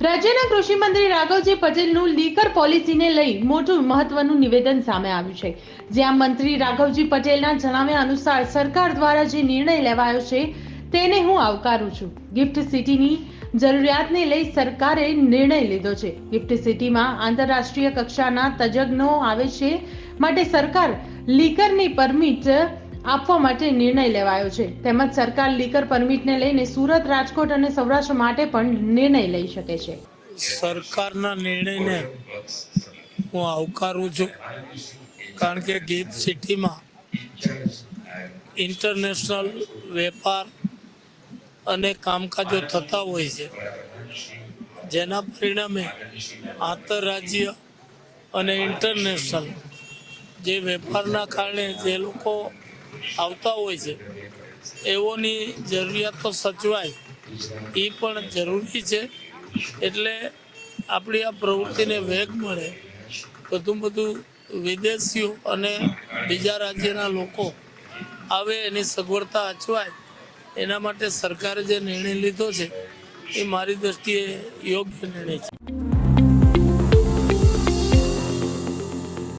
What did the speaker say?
રાજ્યના કૃષિ મંત્રી રાઘવજી પટેલનું લીકર પોલિસીને લઈ મોટું મહત્વનું નિવેદન સામે આવ્યું છે. જ્યાં મંત્રી રાઘવજી પટેલના જણાવ્યા અનુસાર સરકાર દ્વારા જે નિર્ણય લેવાયો છે, તેને હું આવકારું છું. ગિફ્ટ સિટીની જરૂરિયાતને લઈ સરકારે નિર્ણય લીધો છે. ગિફ્ટ સિટીમાં આંતરરાષ્ટ્રીય કક્ષાના તજજ્ઞો આવે છે. માટે સરકાર લીકરની પરમિટ આપવા માટે નિર્ણય લેવાયો છે. તેમજ સરકાર લીકર પરમિટને લઈને સુરત, રાજકોટ અને સૌરાષ્ટ્ર માટે પણ નિર્ણય લઈ શકે છે. સરકારના નિર્ણયને હું આવકારું છું. કારણ કે ગીત સિટીમાં ઇન્ટરનેશનલ વેપાર અને કામકાજો થતા હોય છે. જેના પરિણામે આંતરરાજ્ય અને ઇન્ટરનેશનલ જે વેપારના કારણે જે લોકો આવતા હોય છે. એઓની જરૂરિયાતો સચવાય, એ પણ જરૂરી છે. એટલે આપણી આ પ્રવૃત્તિને વેગ મળે. બધું બધું વિદેશીઓ અને બીજા રાજ્યના લોકો આવે, એની સગવડતા અચવાય, એના માટે સરકારે જે નિર્ણય લીધો છે, એ મારી દ્રષ્ટિએ યોગ્ય નિર્ણય છે.